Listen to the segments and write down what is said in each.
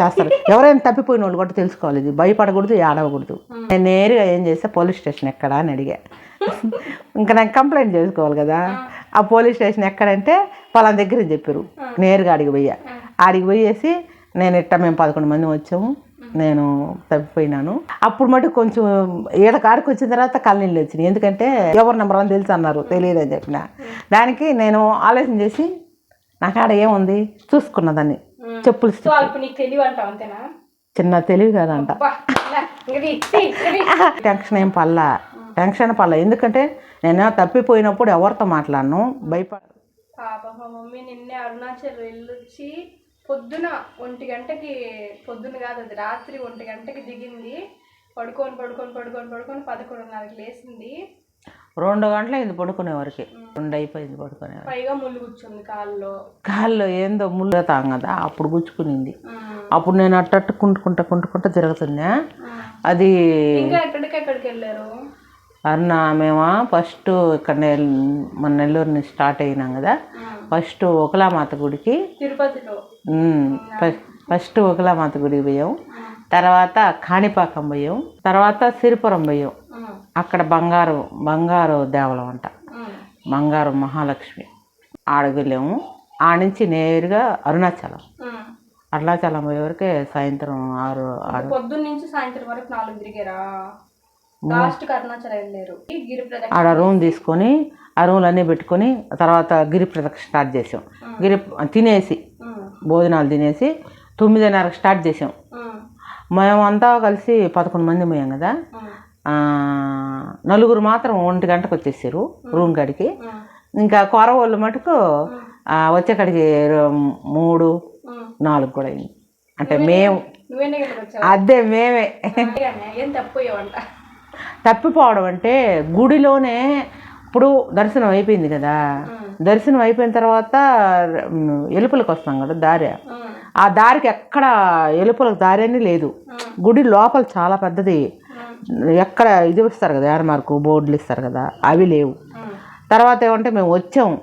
చేస్తారు. ఎవరైనా తప్పిపోయిన వాళ్ళు కూడా తెలుసుకోవాలి ఇది. భయపడకూడదు ఏడవకూడదు. నేను నేరుగా ఏం చేస్తే పోలీస్ స్టేషన్ ఎక్కడా అని అడిగా. ఇంకా నాకు కంప్లైంట్ చేసుకోవాలి కదా. ఆ. పోలీస్ స్టేషన్ ఎక్కడంటే పలానా దగ్గర అని చెప్పారు. నేరుగా అడిగి పోయా ఆడికి పోయేసి నేను ఇట్ట మేము పదకొండు మంది వచ్చాము. నేను తప్పిపోయినాను. అప్పుడు మటుకు కొంచెం ఈడ కాడికి వచ్చిన తర్వాత కళ్ళనీళ్ళు వచ్చినాయి. ఎందుకంటే ఎవరి నెంబర్ అని తెలుసు అన్నారు. తెలియదని చెప్పిన. దానికి నేను ఆలోచన చేసి నాకు ఆడ ఏముంది? చూసుకున్న దాన్ని. చెప్పులు నీకు తెలివి అంటావు అంతేనా? చిన్న తెలివి కాదంట. టెన్షన్ ఏం పల్లా టెన్షన్ పల్లా ఎందుకంటే నేను తప్పిపోయినప్పుడు ఎవరితో మాట్లాడను? భయపడ పాప మా మమ్మీ నిన్నే అరుణాచల్ వెళ్ళొచ్చి పొద్దున ఒంటి గంటకి పొద్దున కాదు అది రాత్రి ఒంటి గంటకి దిగింది. పడుకొని పడుకొని పడుకొని పడుకొని పదకొండున్నరకి లేచింది. రెండు గంటలు అయింది పడుకునే వరకు. రెండు అయిపోయింది పడుకునే వరకు. పైగా ముళ్ళు కూర్చుంది కాల్లో. కాళ్ళు ఏందో ముళ్ళు తాం కదా అప్పుడు గుచ్చుకునింది. అప్పుడు నేను అట్టట్టు కుంటుకుంటా కుంటుకుంటా తిరుగుతున్నా. అది అన్న మేము ఫస్ట్ ఇక్కడ మన నెల్లూరుని స్టార్ట్ అయినాం కదా. ఫస్ట్ ఒకలామాత గుడికి. తిరుపతిలో. ఫస్ట్ ఫస్ట్ ఒకలామాత గుడికి పోయాం. తర్వాత కాణిపాకం పోయాం. తర్వాత సిరిపురం పోయాం. అక్కడ బంగారు బంగారు దేవలం అంట. బంగారు మహాలక్ష్మి. ఆడకు వెళ్ళాము. ఆడ నుంచి నేరుగా అరుణాచలం. అరుణాచలం పోయేవరకే సాయంత్రం ఆరు ఆరు. పొద్దున్న నుంచి సాయంత్రం వరకు నాలుగు తిరిగారా? ఆడ రూమ్ తీసుకొని ఆ రూమ్లు అన్నీ పెట్టుకొని తర్వాత గిరి ప్రదక్షిణ స్టార్ట్ చేసాం. గిరి తినేసి భోజనాలు తినేసి తొమ్మిదిన్నరకు స్టార్ట్ చేసాం. మేమంతా కలిసి పదకొండు మంది పోయాం కదా. ఆ, నలుగురు మాత్రం ఒంటి గంటకు వచ్చేసారు రూమ్ కాడికి. ఇంకా కొరవాళ్ళు మటుకు వచ్చే కాడికి మూడు. నాలుగు కూడా అయింది. అంటే మేము అదే మేమే. తప్పిపోవడం అంటే గుడిలోనే ఇప్పుడు దర్శనం అయిపోయింది కదా. దర్శనం అయిపోయిన తర్వాత ఎలుపులకు వస్తాం కదా దారి. ఆ దారికి ఎక్కడ ఎలుపులకు దారి అని లేదు. గుడి లోపల చాలా పెద్దది. ఎక్కడ ఇది ఇస్తారు కదా ఏరమార్కు బోర్డులు ఇస్తారు కదా అవి లేవు. తర్వాత ఏమంటే మేము వచ్చాం.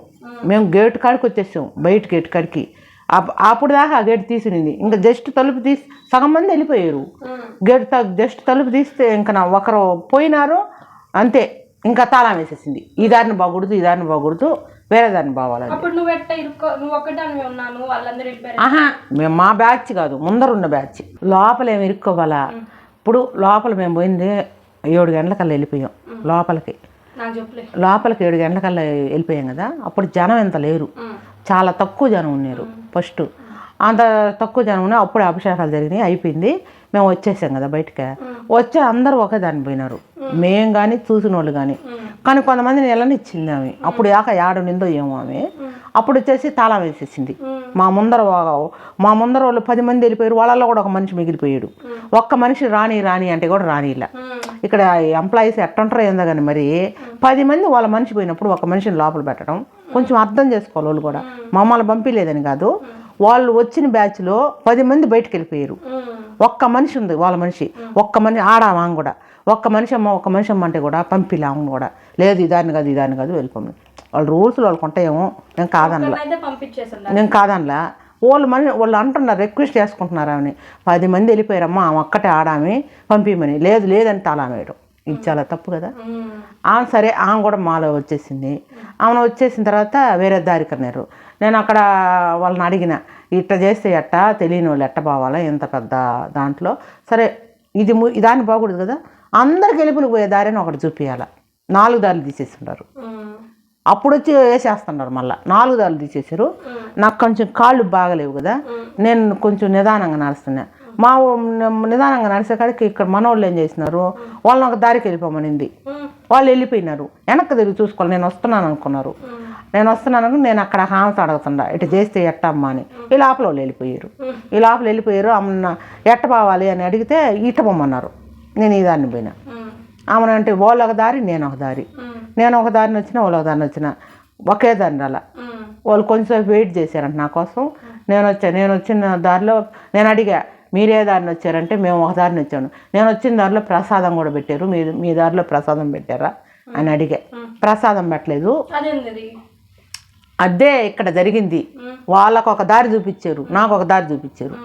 మేము. గేట్ కాడికి వచ్చేసాం బయట గేట్ కాడికి. అప్- అప్పుడు దాకా ఆ గేట్ తీసునింది. ఇంకా జస్ట్ తలుపు తీసి సగం మంది వెళ్ళిపోయారు. గేట్ జస్ట్ తలుపు తీస్తే ఇంకా నా ఒకరు పోయినారు అంతే. ఇంకా తాళం వేసేసింది. ఈ దారిని బాగూడదు ఈ దారిని బాగూడదు వేరే దారిని బావాలని. ఆహా మేము మా బ్యాచ్ కాదు ముందరున్న బ్యాచ్ లోపల ఏమి ఇరుక్కోవాలా ఇప్పుడు లోపల మేము పోయింది ఏడు గంటలకల్లా వెళ్ళిపోయాం లోపలికి. లోపలికి ఏడు గంటలకల్లా వెళ్ళిపోయాం కదా అప్పుడు జనం ఎంత లేరు. చాలా తక్కువ జనం ఉన్నారు ఫస్ట్. అంత తక్కువ జనం ఉన్నా అప్పుడే అభిషేకాలు జరిగినాయి అయిపోయింది. మేము వచ్చేసాం కదా బయటకి. వచ్చి అందరూ ఒకే దాన్ని పోయినారు. మేం కానీ చూసిన వాళ్ళు కానీ కానీ కొంతమంది నెలని ఇచ్చింది ఆమె. అప్పుడు యాక ఏడు నిందో ఏమో ఆమె. అప్పుడు వచ్చేసి తాళం వేసేసింది. మా ముందర మా ముందర వాళ్ళు పది మంది వెళ్ళిపోయారు వాళ్ళల్లో కూడా ఒక మనిషి మిగిలిపోయాడు. ఒక్క మనిషి రాని రాని అంటే కూడా రానిలా. ఇక్కడ ఎంప్లాయీస్ ఎట్టుంటారో ఏందో కానీ మరి పది మంది వాళ్ళ మనిషి పోయినప్పుడు ఒక మనిషిని లోపల పెట్టడం కొంచెం అర్థం చేసుకోవాలి వాళ్ళు కూడా. మమ్మల్ని పంపించలేదని కాదు. వాళ్ళు వచ్చిన బ్యాచ్లో పది మంది బయటకు వెళ్ళిపోయారు. ఒక్క మనిషి ఉంది వాళ్ళ మనిషి. ఒక్క మనిషి ఆడామా కూడా. ఒక్క మనిషి అమ్మ ఒక్క మనిషి అమ్మ అంటే కూడా పంపిలే ఆమెను కూడా. లేదు ఇదాన్ని కాదు ఇదాన్ని కాదు వెళ్ళిపోమని. వాళ్ళ రూల్స్ వాళ్ళకి ఉంటాయేమో నేను కాదనలా. నేను కాదనలా. వాళ్ళు మని వాళ్ళు అంటున్నారు రిక్వెస్ట్ చేసుకుంటున్నారు ఆమెని. పది మంది వెళ్ళిపోయారమ్మా ఆమె ఒక్కటే ఆడామి పంపించమని లేదు లేదని తాళం వేయడం ఇది చాలా తప్పు కదా. ఆమె సరే ఆమె కూడా మాలో వచ్చేసింది. ఆమె వచ్చేసిన తర్వాత వేరే దారికి అన్నారు నేను అక్కడ వాళ్ళని అడిగిన ఇట్ట చేస్తే ఎట్ట? తెలియని వాళ్ళు ఎట్ట పోవాలా ఇంత పెద్ద దాంట్లో. సరే ఇది దాన్ని బాగూడదు కదా. అందరికి ఎలుపులకు పోయే దారిని ఒకటి చూపించాల నాలుగు దారులు తీసేస్తున్నారు అప్పుడు వచ్చి వేసేస్తున్నారు మళ్ళీ. నాలుగు దారులు తీసేసారు నాకు కొంచెం కాళ్ళు బాగలేవు కదా. నేను కొంచెం నిదానంగా నడుస్తున్నా. మా ఊ- నిదానంగా నడిచే కాడికి ఇక్కడ మనోళ్ళు ఏం చేసినారు? వాళ్ళని ఒక దారికి వెళ్ళిపోమనింది. వాళ్ళు వెళ్ళిపోయినారు. వెనక్కి తిరిగి చూసుకోవాలి. నేను వస్తున్నాను అనుకున్నారు. నేను వస్తున్నాను అనుకుని నేను అక్కడ హామస్ అడుగుతుండా ఇటు చేస్తే ఎట్ట అని. ఈ లోపల వాళ్ళు వెళ్ళిపోయారు. ఈ లోపల వెళ్ళిపోయారు. అమ్మ ఎట్ట పోవాలి అని అడిగితే ఈట పొమ్మన్నారు నేను ఈ దారిని పోయినా. ఉమ్, ఆమెను అంటే వాళ్ళు ఒక దారి నేను ఒక దారి. నేను ఒక దారిని వచ్చిన వాళ్ళు ఒక దారిని వచ్చిన ఒకే దారిని అలా వాళ్ళు కొంచెం వెయిట్ చేశారంట నా కోసం. నేను వచ్చాను నేను వచ్చిన దారిలో నేను అడిగా మీరే దారిని వచ్చారంటే మేము ఒక దారిని వచ్చాను నేను వచ్చిన దారిలో ప్రసాదం కూడా పెట్టారు. మీ మీ దారిలో ప్రసాదం పెట్టారా? అని అడిగా. ప్రసాదం పెట్టలేదు. అదే ఇక్కడ జరిగింది. వాళ్ళకు ఒక దారి చూపించారు. నాకు ఒక దారి చూపించారు.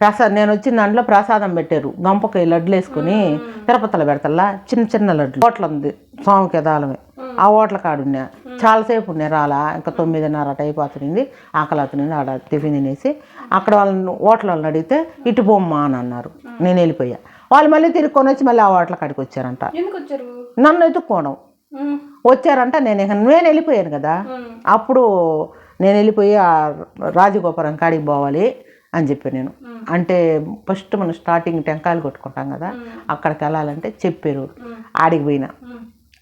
ప్రసాదం నేను వచ్చిన దాంట్లో ప్రసాదం పెట్టారు. గంపకి లడ్లు వేసుకుని తిరుపతిలో పెడతల్లా. చిన్న చిన్న లడ్లు. హోటల్ ఉంది. స్వామికి దాలమే ఆ హోటల్ కాడ ఉన్నా. చాలాసేపు ఉన్నాయి రాలా. ఇంకా తొమ్మిదిన్నర అటు అయిపోతుంది ఆకలి అవుతుంది ఆడ టిఫిన్ తినేసి అక్కడ వాళ్ళని హోటల్ వాళ్ళని అడిగితే ఇటు బొమ్మ అని అన్నారు. నేను వెళ్ళిపోయా. వాళ్ళు మళ్ళీ తిరుక్కొని వచ్చి మళ్ళీ ఆ హోటల్ కాడికి వచ్చారంట. నన్ను ఎత్తుక్కోవడం. వచ్చారంట. నేను నేను వెళ్ళిపోయాను కదా. అప్పుడు నేను వెళ్ళిపోయి ఆ రాజగోపురం కాడికి పోవాలి. అని చెప్పి నేను. అంటే ఫస్ట్ మనం స్టార్టింగ్ టెంకాయలు కొట్టుకుంటాం కదా అక్కడికి వెళ్ళాలంటే చెప్పారు. ఆడికి పోయినా.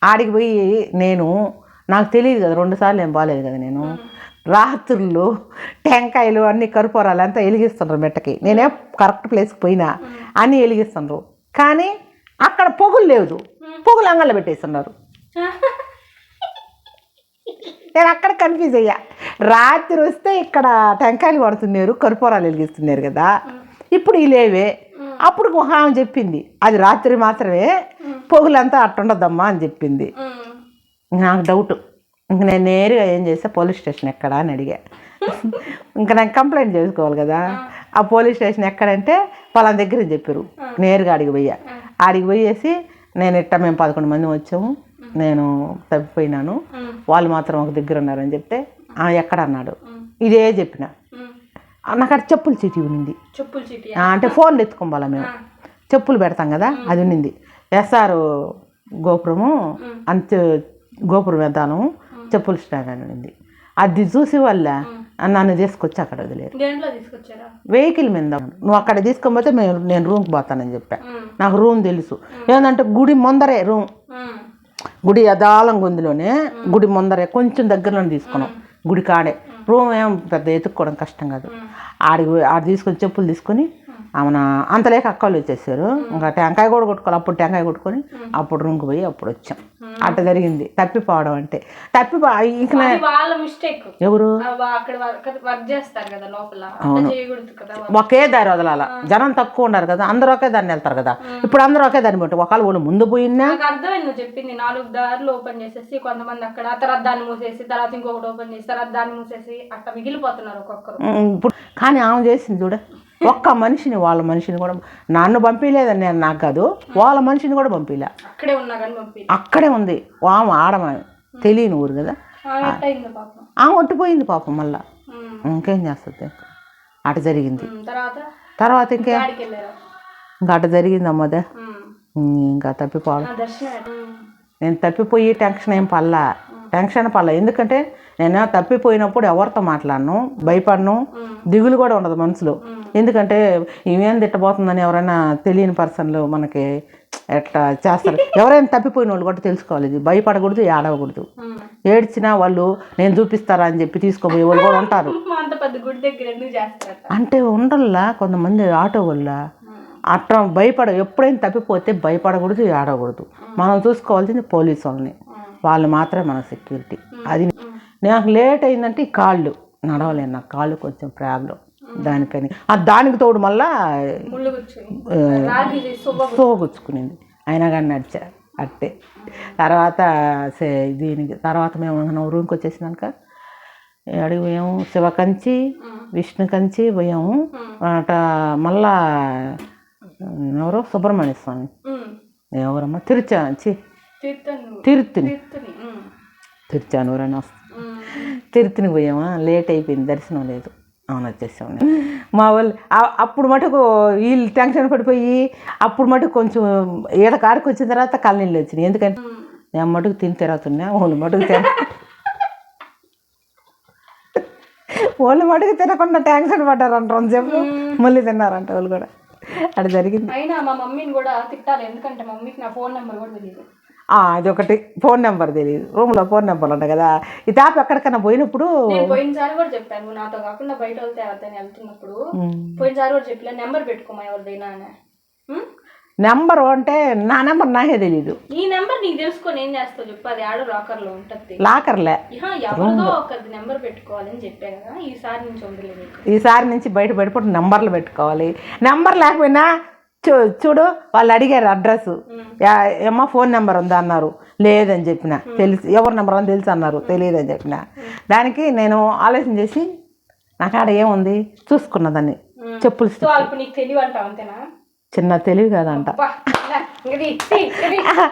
ఆడికి పోయి నేను నాకు తెలియదు కదా రెండు సార్లు ఏం బాగాలేదు కదా నేను. రాత్రులు టెంకాయలు అన్ని కర్పూరాలు అంతా వెలిగిస్తుండ్రు మెట్టకి. నేనే కరెక్ట్ ప్లేస్కి పోయినా అన్నీ వెలిగిస్తుండ్రు. కానీ అక్కడ పొగులు లేదు పొగులు అంగళ్ళు పెట్టేస్తున్నారు. నేను అక్కడ కన్ఫ్యూజ్ అయ్యా. రాత్రి వస్తే ఇక్కడ టెంకాయలు కొడుతున్నారు కర్పూరాలు వెలిగిస్తున్నారు కదా. ఇప్పుడు ఈ లేవే. అప్పుడు ఆమె చెప్పింది. అది రాత్రి మాత్రమే పొగులంతా అట్టుండదమ్మా అని చెప్పింది. నాకు డౌట్ ఇంక నేను నేరుగా ఏం చేసా పోలీస్ స్టేషన్ ఎక్కడా అని అడిగా. ఇంకా నాకు కంప్లైంట్ చేసుకోవాలి కదా. ఆ పోలీస్ స్టేషన్ ఎక్కడంటే పలానా దగ్గర చెప్పారు. నేరుగా అడిగి పోయా ఆడికి పోయేసి నేను ఇట్ట మేము పదకొండు మంది వచ్చాము. నేను తప్పిపోయినాను. వాళ్ళు మాత్రం ఒక దగ్గర ఉన్నారని చెప్తే "ఆ, ఎక్కడ? అన్నాడు. ఇదే చెప్పిన. నాకు అక్కడ చెప్పుల చీటీ ఉన్నింది. చెప్పులు చీటి అంటే ఫోన్లు ఎత్తుకోవాలా మేము. చెప్పులు పెడతాం కదా అది ఉన్నింది. ఎస్ఆర్ గోపురము అంత గోపురం వేద్దాము చెప్పుల స్టాండ్ అని ఉన్నింది. అది చూసి వల్ల నన్ను తీసుకొచ్చి అక్కడ వదిలేరు. వెహికల్ మీద నువ్వు అక్కడ తీసుకొని మేము నేను రూమ్కి పోతానని చెప్పా. నాకు రూమ్ తెలుసు. ఏంటంటే గుడి ముందరే రూమ్. గుడి అదాలం గొంతులోనే గుడి ముందరే కొంచెం దగ్గరలో తీసుకున్నాం. గుడి కాడే. రూమ్ ఏం పెద్ద ఎత్తుక్కోవడం కష్టం కాదు. ఆడికి పోయి- ఆడ తీసుకొని చెప్పులు తీసుకొని ఆమెన? అంతలేక అక్కలు వచ్చేసారు. ఇంకా టెంకాయ కూడా కొట్టుకోవాలి. అప్పుడు టెంకాయ కొట్టుకొని అప్పుడు రూమ్కి పోయి అప్పుడు వచ్చాం. అట్ట జరిగింది. తప్పిపోవడం అంటే. తప్పిపో ఇంక ఎవరు? వాళ్ళు. ఒకే దారి వదలాల. జనం తక్కువ ఉన్నారు కదా. అందరూ ఒకే దాన్ని వెళ్తారు కదా. ఇప్పుడు అందరూ ఒకే దాన్ని బట్టి ఒకళ్ళు వాళ్ళు ముందు పోయినా అర్థమైంది చెప్పింది. నాలుగు దారులు ఓపెన్ చేసేసి కొంతమంది అక్కడ తర్వాత దాన్ని మూసేసి తర్వాత ఇంకొకటి ఓపెన్ చేసి తర్వాత దాన్ని మూసేసి అట్లా మిగిలిపోతున్నారు ఒక్కొక్కరు. ఇప్పుడు కానీ ఆమె చేసింది చూడ. ఒక్క మనిషిని వాళ్ళ మనిషిని కూడా నన్ను పంపించలేదని నేను నాకు కాదు వాళ్ళ మనిషిని కూడా పంపించలే అక్కడే ఉన్నా కానీ అక్కడే ఉంది. ఆమె ఆడమ తెలియని ఊరు కదా. ఆమె ఒట్టిపోయింది పాపం మళ్ళా. ఇంకేం చేస్తుంది? అటు జరిగింది. తర్వాత? ఇంకే ఇంకా అటు జరిగింది అమ్మదే ఇంకా తప్పిపోవడం నేను తప్పిపోయి టెన్షన్ ఏం పల్లా టెన్షన్ పల్లా ఎందుకంటే నేను? తప్పిపోయినప్పుడు ఎవరితో మాట్లాడను? భయపడను? దిగులు కూడా ఉండదు మనసులో. ఎందుకంటే ఇవేం తిట్టబోతుందని ఎవరైనా తెలియని పర్సన్లు మనకి ఎట్లా చేస్తారు? ఎవరైనా తప్పిపోయిన వాళ్ళు కూడా తెలుసుకోవాలి ఇది. భయపడకూడదు ఏడవకూడదు. ఏడ్చినా వాళ్ళు నేను చూపిస్తారా అని చెప్పి తీసుకోబోయే వాళ్ళు కూడా ఉంటారు. అంటే ఉండల్లా కొంతమంది ఆటో వల్ల అట్లా భయపడ ఎప్పుడైనా తప్పిపోతే భయపడకూడదు ఏడవకూడదు. మనం చూసుకోవాల్సింది పోలీసు వాళ్ళని. వాళ్ళు మాత్రమే మన సెక్యూరిటీ అది నాకు లేట్ అయిందంటే ఈ కాళ్ళు. నడవలేను నా కాళ్ళు కొంచెం ప్రాబ్లం దానికని. ఆ దానికి తోడు మళ్ళా సోగుచ్చుకునింది అయినా కానీ నడిచా అట్టే. తర్వాత సే- దీనికి తర్వాత మేము రూమ్కి వచ్చేసినాక అడిగి పోయాము శివకంచి విష్ణు కంచి పోయాము. అట మళ్ళా ఎవరో? సుబ్రహ్మణ్య స్వామి. ఎవరమ్మా? తిరుచాచి తీర్థను తిరుత్తిని. తిరుచానూరు అని వస్తుంది. ఉమ్. తిరుత్తిని పోయామా? లేట్ అయిపోయింది దర్శనం లేదు. అవును వచ్చేసాం నేను. మా వాళ్ళు అప్పుడు మటుకు వీళ్ళు టెన్షన్ పడిపోయి అప్పుడు మటుకు కొంచెం ఈడ కాడికి వచ్చిన తర్వాత కళ్ళనీళ్ళు వచ్చినాయి. ఎందుకంటే నేను మటుకు తిని తిరుగుతున్నా వాళ్ళు మటుకు తిన వాళ్ళు మటుకు తినకుండా టెన్షన్ పడ్డారంట చెప్పు మళ్ళీ తిన్నారంట వాళ్ళు కూడా. అక్కడ జరిగింది. అయినా మా మమ్మీని కూడా తిట్టాలి ఎందుకంటే మమ్మీకి నా ఫోన్ నెంబర్ కూడా తెలియదు. ఆ, అది ఒకటి ఫోన్ నెంబర్ తెలియదు రూమ్లో ఫోన్ నెంబర్లు ఉంటాయి కదా. ఈ తాప ఎక్కడికైనా పోయినప్పుడు పోయినసారి కూడా చెప్పాను. నాతో కాకుండా బయట వెళ్తే ఎవరితోనే వెళ్తున్నప్పుడు పోయినసారి కూడా చెప్పలే నెంబర్ పెట్టుకోమా ఎవరిదైనా? నెంబర్ అంటే నా నెంబర్ నాకే తెలియదు ఈ నెంబర్ నీకు తెలుసుకొని ఏం చేస్తావు చెప్పు. అది ఆడ లాకర్లో ఉంటది. లాకర్లే. ఎవరిదో ఒకరిది నెంబర్ పెట్టుకోవాలని చెప్పా కదా. ఈసారి నుంచి ఉండలేదు ఈసారి నుంచి బయట పడిపోతే నెంబర్లు పెట్టుకోవాలి. నెంబర్ లేకపోయినా చూ చూడు వాళ్ళు అడిగారు అడ్రస్. ఏమ్మా ఫోన్ నెంబర్ ఉందా అన్నారు. లేదని చెప్పిన. తెలిసి ఎవరి నెంబర్ అని తెలుసు అన్నారు. తెలియదని చెప్పిన. దానికి నేను ఆలోచన చేసి నాకు ఆడ ఏముంది? చూసుకున్న దాన్ని. చెప్పులు చిన్న తెలివి కాదంట.